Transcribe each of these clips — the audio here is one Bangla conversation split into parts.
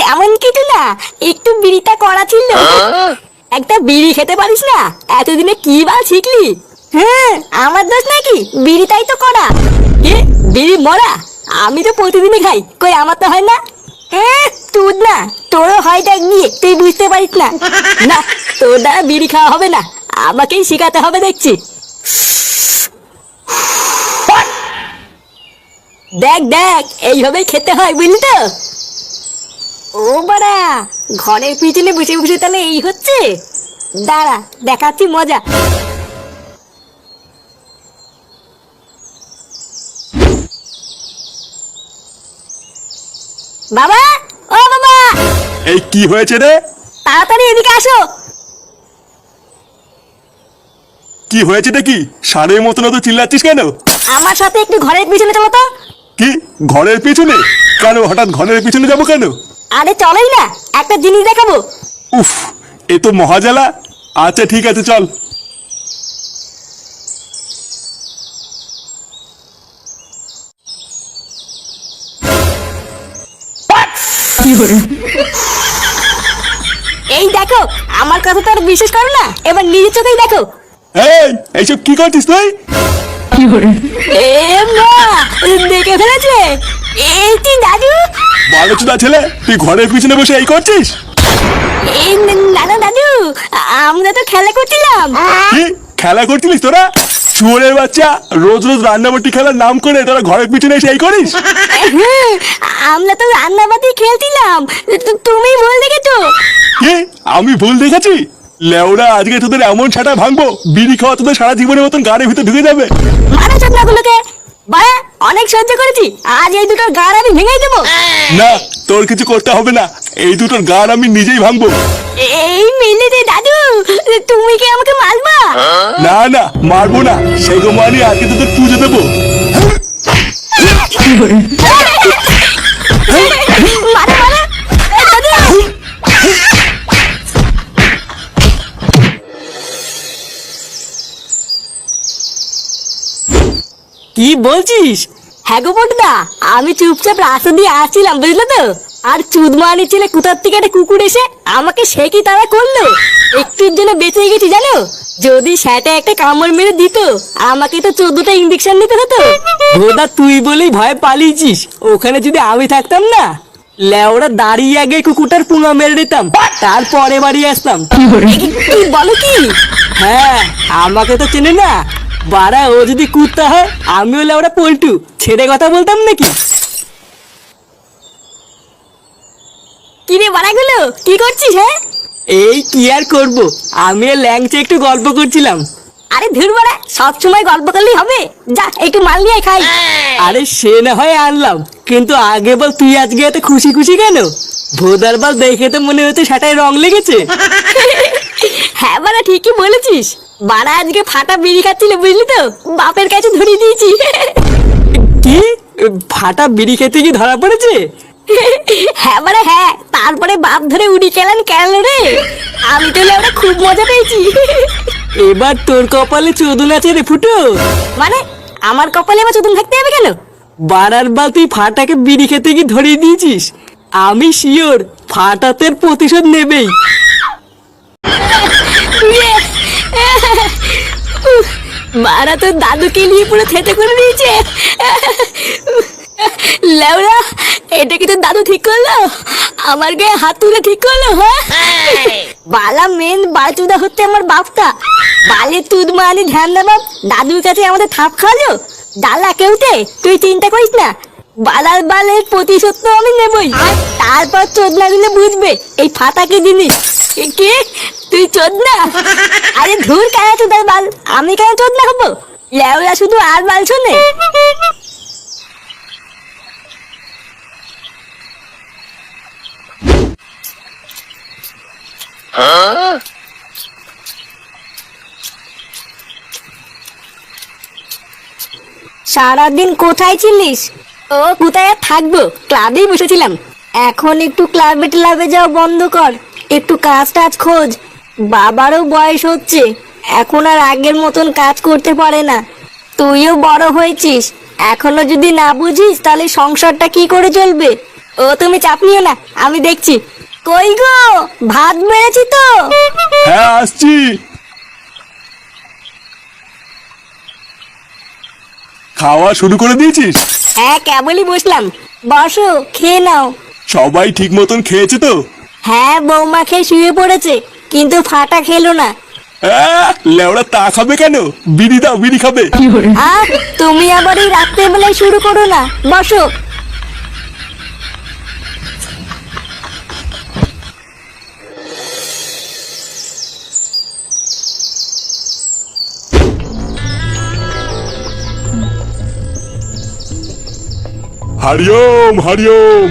তেমন কিছু না একটু বিড়িটা করা ছিল। একটা বিড়ি খেতে পারিস না এতদিনে কি বা শিখলি? হ্যাঁ আমার দোষ নাকি? বিড়িটাই তো করা বিড়ি মরা আমি তো প্রতিদিনই খাই কই আমার তো হয় না? হ্যাঁ তুই না তোরও হয় দেখ গিয়ে তুই বুঝতে পারিস না। না তোর দ্বারা বিড়ি খাওয়া হবে না আমাকেই শেখাতে হবে দেখছি। দেখ দেখ এইভাবেই খেতে হয় বুঝলি তো? ও বাড়া ঘরের পিছনে বসে বসে তাহলে এই হচ্ছে? দাঁড়া দেখাচ্ছি মজা। বাবা ও বাবা! এই কি হয়েছে রে? তাড়াতাড়ি এদিকে আসো। কি হয়েছে কি সারের মতন তো চিল্লাচ্ছিস কেন? আমার সাথে একটু ঘরের পিছনে চলো তো। কি? ঘরের পিছনে? কেন হঠাৎ ঘরের পিছনে যাব কেন? আরে চলোই না একটা জিনিস দেখাবো। উফ এ তো মহাজালা। আচ্ছা ঠিক আছে চল। এই দেখো আমার কথা তো আর বিশ্বাস করো না এবার নিজের চোখেই দেখো। এই এইসব কি করছিস তুই? এ মা দেখে ফেলেছে? এই দাদু? ভালো চুদা ছেলে তুই ঘরের পিছনে বসে এই করছিস? এই নানা দাদু আমরা তো খেলা করছিলাম। কি? খেলা করছিলিস তোরা? শুয়োরের বাচ্চা রোজ রোজ রান্নাবাটি খেলার নাম করে তোরা ঘরের পিছনে এসে এই করিস? হ্যাঁ, আমরা তো রান্নাবাতি খেলছিলাম। তুমি ভুল দেখেছ। কি? আমি ভুল দেখেছি? লেওরা আজকে তোদের এমন ছাটা ভাঙবো বিড়ি খাওয়া তোদের সারা জীবনের মতন গাড়ির ভিতরে ঢুকে যাবে। মারা চোখনাগুলোকে বাড়া অনেক সহ্য করেছি আজ এই দুটোর গাড় আমি ভেঙে দেবো না তোর কিছু করতে হবে না এই দুটোর গান আমি নিজেই ভাঙবো এই মিনিটে দাদু তুমি কি আমাকে মারবা না না মারবো না সেই গোমানি আজকে তোদের পুজো দেবো বলছিস? হ্যাঁ গো বটদা আমি চুপচাপ রাস্তা দিয়ে আসছিলাম বুঝলে তো? আর চুদমানি ছেলে কোথার থেকে একটা কুকুর এসে আমাকে সে কি তারা করল? একটুর জন্য বেঁচে গেছি জানো? যদি সেটা একটা কামড় মেরে দিত আমাকে তো চোদ্দটা ইঞ্জেকশন নিতে হতো। ভোদা তুই বলেই ভয় পালিয়েছিস। ওখানে যদি আমি থাকতাম না লেওরা দাঁড়িয়ে আগে কুকুরটার পুঙা মেরে দিতাম তারপরে বাড়ি আসতাম। বলো কি? হ্যাঁ আমাকে তো চেনে না বাড়া ও যদি কুত্তা হয় আমিও লেওরা পল্টু। ছেড়ে কথা বলতাম নাকি? কি রে বাড়াগুলো কি করছিস হ্যাঁ? এই কি আর করব? আমি আর ল্যাংচে একটু গল্প করছিলাম। আরে ধুর বাড়া সব সময় গল্প করলেই হবে। যা একটু মাল নিয়ে খাই। আরে সে না হয় আনলাম কিন্তু আগে বল তুই আজকে এত খুশি খুশি কেন? ভোদার বল দেখে তো মনে হচ্ছে সেটাই রং লেগেছে। হ্যাঁ বাড়া ঠিকই বলেছিস। বাড়া আজকে ফাটা বিড়ি খাচ্ছিল বুঝলি তো? বাপের কাছে ধরিয়ে দিয়েছি। কি? ফাটা বিড়ি খেতে কি ধরা পড়েছে? হ্যাঁ বাড়া হ্যাঁ তারপরে বাপ ধরে উড়ি খেলেন কেন রে? আমি তো ওরা খুব মজা পেয়েছি। এবার তোর কপালে চোদন আছে রে ফুটো। মানে আমার কপালে আবার চতুন থাকতে হবে কেন? বাড়ার বাল তুই ফাটাকে বিড়ি খেতে কি ধরিয়ে দিয়েছিস। আমি শিওর ফাটাতের প্রতিশোধ নেবেই। মারা তো দাদুকে নিয়ে পুরো থেতে করে দিয়েছে। লেওরা এটা কি তো দাদু ঠিক করল? আমার গায়ে হাত তুলে ঠিক করল হ্যাঁ? বালা মেন বালচুদা হচ্ছে আমার বাপটা। বালে তুদ মানি ধ্যান দে বাপ দাদুর কাছে আমাদের থাপ খাওয়ালো। ডালা কেউতে তুই চিন্তা করিস না। বালার বালের প্রতিশোধ তো আমি নেবই। তারপর চোদনা দিলে বুঝবে এই ফাটা কি জিনিস? কে? তুই চোদনা? আরে ধুর কেন বাল? আমি কেন হব? লেওরা শুধু আর বাল শোনে। সারাদিন কোথায় ছিলিস? ও, কোথায় থাকব? ক্লাবেই বসেছিলাম। এখন একটু ক্লাবে ক্লাবে যাও বন্ধ কর। একটু কাজ টাজ খোঁজ। বাবারও বয়স হচ্ছে। এখন আর আগের মতন কাজ করতে পারে না। তুইও বড় হয়েছিস। এখনও যদি না বুঝিস তাহলে সংসারটা কি করে চলবে? ও তুমি চাপ নিও না আমি দেখছি। কই গো? ভাত বেড়েছি তো? হ্যাঁ আসছি। খাওয়া শুরু করে দিয়েছিস? হ্যাঁ কেবলই বসলাম। বসো খেয়ে নাও। সবাই ঠিক মতন খেয়েছে তো? হ্যাঁ বৌমা খেয়ে শুয়ে পড়েছে কিন্তু ফাটা খেলো না। লেওড়া তা খাবে কেন? বিড়ি দাও বিড়ি খাবে। আর তুমি আবার এই রাত্রেবেলায় শুরু করো না বসো। হারিওম হারিওম।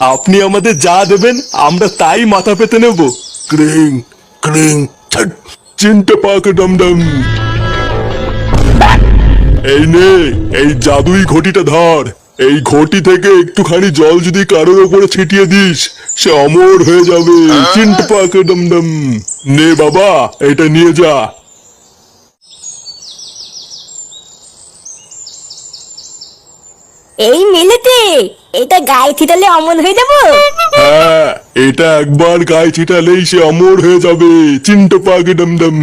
আপনি আমাদের যা দেবেন, আমরা তাই মাথা পেতে নেব। ক্রিং ক্রিং চিনতে পাক ডমডম। এই নে, এই জাদুই ঘটিটা ধর। এই ঘটি থেকে একটুখানি জল যদি কারোর উপরে ছিটিয়ে দিস, সে অমর হয়ে যাবে। চিন্ট পাকে ডমডম। নে বাবা, এটা নিয়ে যা। এই মেলেতে এটা গায়ে ছিটালে অমন হয়ে যাব? হ্যাঁ এটা একবার গায়ে ছিটালেই সে অমর হয়ে যাবে। চিন্ট পাকে ডমডম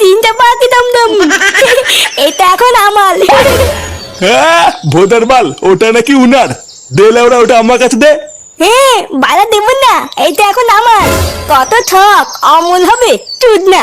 তিনটা পাতি দমদম। এটা এখন আমার হ্যাঁ ভোদার বাল ওটা নাকি উনার। দে লেওরা ওটা আমার কাছে দে। হ্যাঁ বাড়া দেব না এটা এখন আমার কত ঠক অমল হবে চুদ না।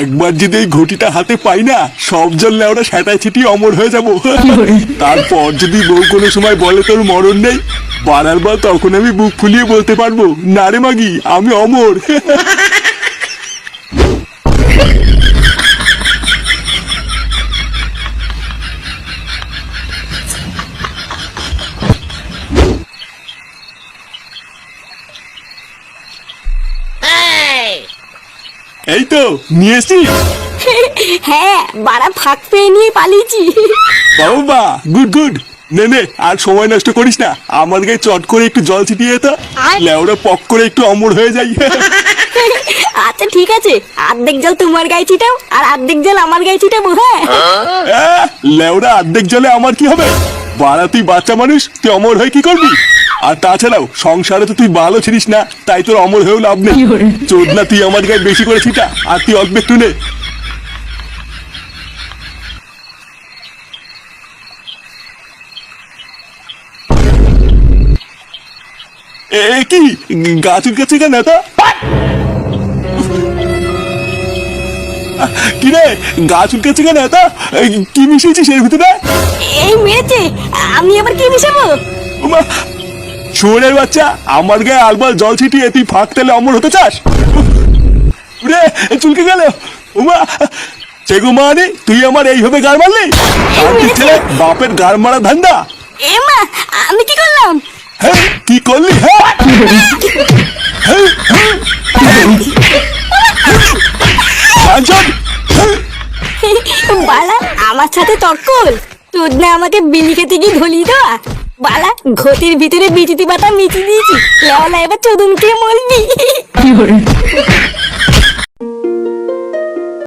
একবার যদি এই ঘটিটা হাতে পাই না, সব জল লেওরা সেটাই ছিটি অমর হয়ে যাব। তারপর যদি বউ কোনো সময় বলে তোর মরণ নেই, বারার বার তখন আমি বুক ফুলিয়ে বলতে পারব, না রে মাগি, আমি অমর। এই তো নিয়ে এসছি হ্যাঁ বাড়া ফাঁক পেয়ে নিয়ে পালিয়েছি। বাবা গুড গুড নে নে আর সময় নষ্ট করিস না। আমার গায়ে চট করে একটু জল ছিটিয়ে তো। লেওরা পক করে একটু অমর হয়ে যাই আচ্ছা ঠিক আছে। অর্ধেক জল তোমার গায়ে ছিটাও আর অর্ধেক জল আমার গায়ে ছিটাবো হ্যাঁ? আহ, লেওরা অর্ধেক জলে আমার কি হবে? বাড়া তুই বাচ্চা মানুষ তুই অমর হয়ে কি করবি? আর তাছাড়াও সংসারে তো তুই ভালো ছিলিস না তাই তোর অমর হয়েও লাভ নেই। চোদ না তুই আমার গায়ে বেশি করে ছিটা আর তুই অল্প একটু নে এ কি? গাছের কাছে কেন কি রে গাছ উঠকাচ্ছে কেন এই, কি মিশিয়েছিস এর ভিতরে? এই মেরেছে আমি আবার কি মিশাবো? শুয়োরের বাচ্চা আমার গায়ে আলবাল জল ছিটিয়ে তুই ফাঁক তেলে অমর হতে চাস? রে চুলকে গেল। উমা চেগু মানে তুই আমার এইভাবে গার মারলি? ছেলে? বাপের গার মারা ধান্দা? এ মা আমি কি করলাম? হ্যাঁ কি করলি? হ্যাঁ বালা আমার সাথে তর্কল তোর না আমাকে বিলি খেতে গিয়ে ধলি দেওয়া। বালা ঘটির ভিতরে বিচিতি বাতা মিচি দিয়েছি। লেওয়ালা এবার চোদন খেয়ে মরবি